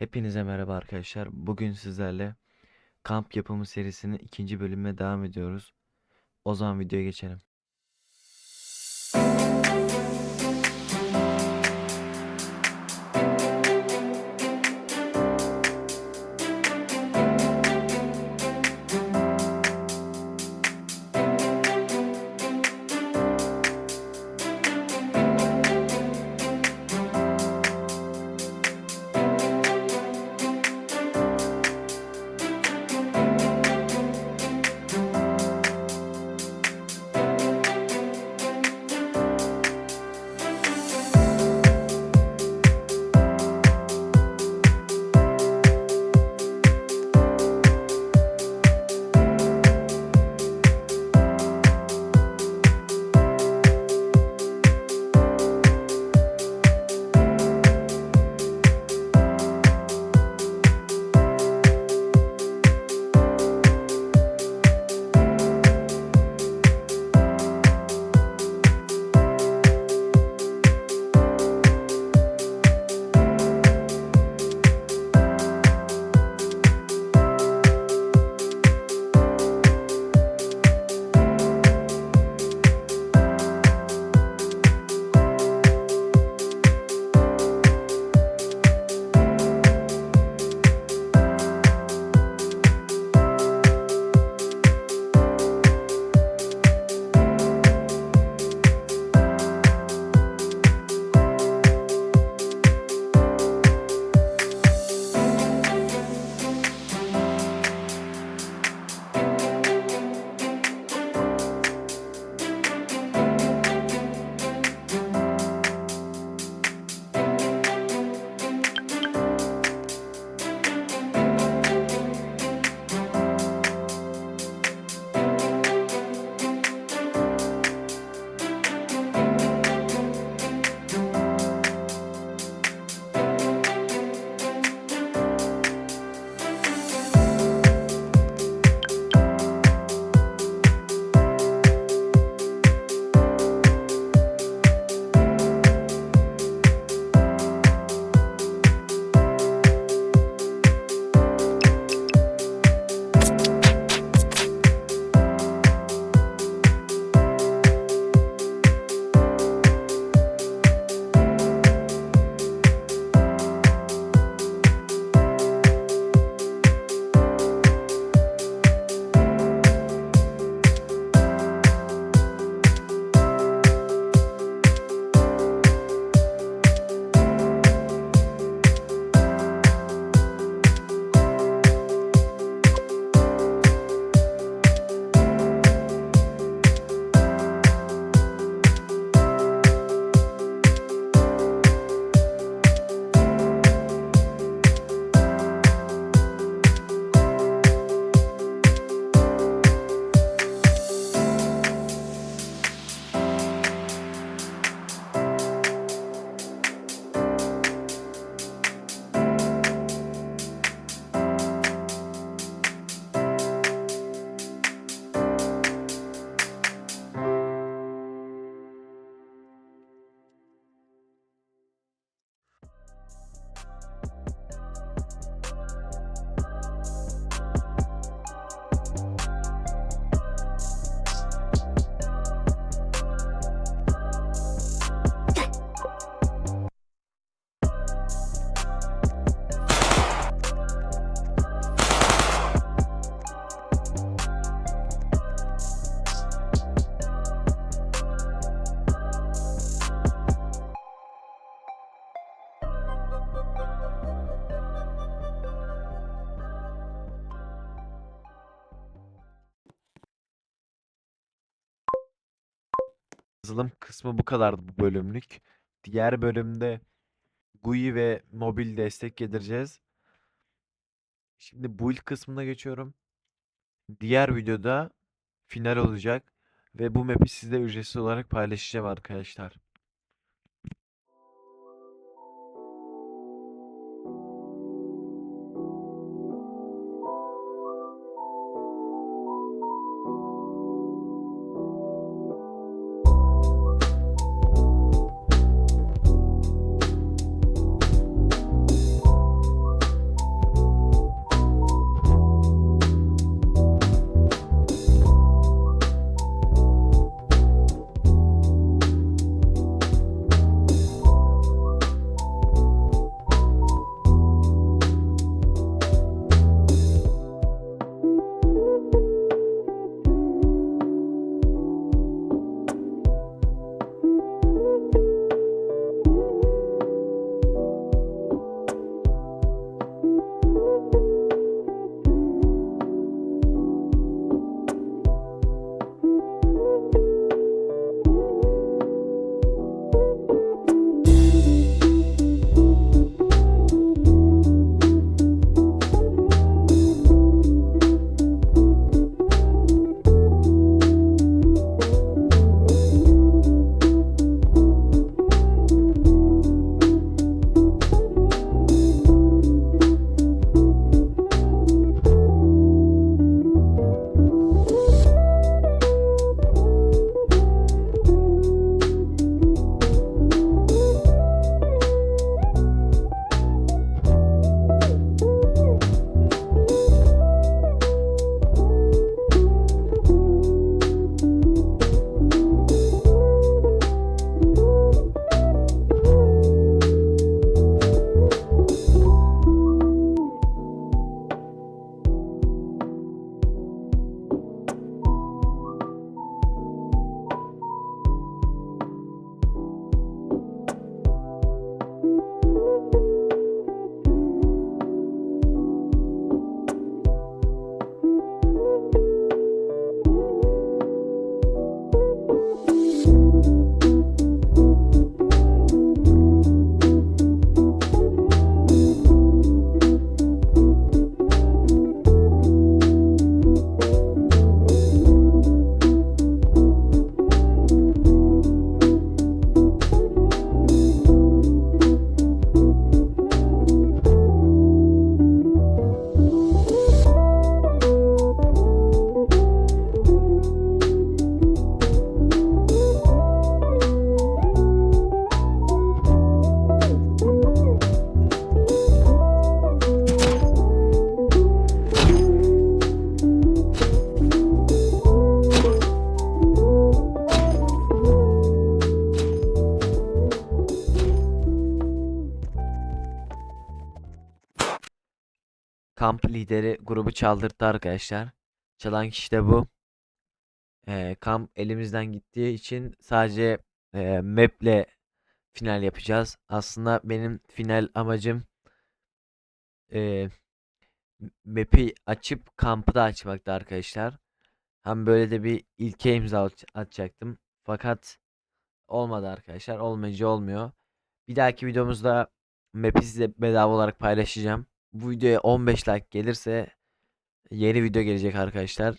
Hepinize merhaba arkadaşlar. Bugün sizlerle kamp yapımı serisinin ikinci bölümüne devam ediyoruz. O zaman videoya geçelim. Yazılım kısmı bu kadardı bu bölümlük. Diğer bölümde GUI ve mobil destek getireceğiz. Şimdi build kısmına geçiyorum. Diğer videoda final olacak ve bu map'i sizle ücretsiz olarak paylaşacağım arkadaşlar. Kamp lideri grubu çaldırttı arkadaşlar. Çalan kişi de bu. Ee, kamp elimizden gittiği için sadece e, map'le final yapacağız. Aslında benim final amacım e, map'i açıp kampı da açmaktı arkadaşlar. Hem böyle de bir ilke imza at- atacaktım. Fakat olmadı arkadaşlar. Olmayınca olmuyor. Bir dahaki videomuzda map'i size bedava olarak paylaşacağım. Bu videoya 15 like gelirse yeni video gelecek arkadaşlar.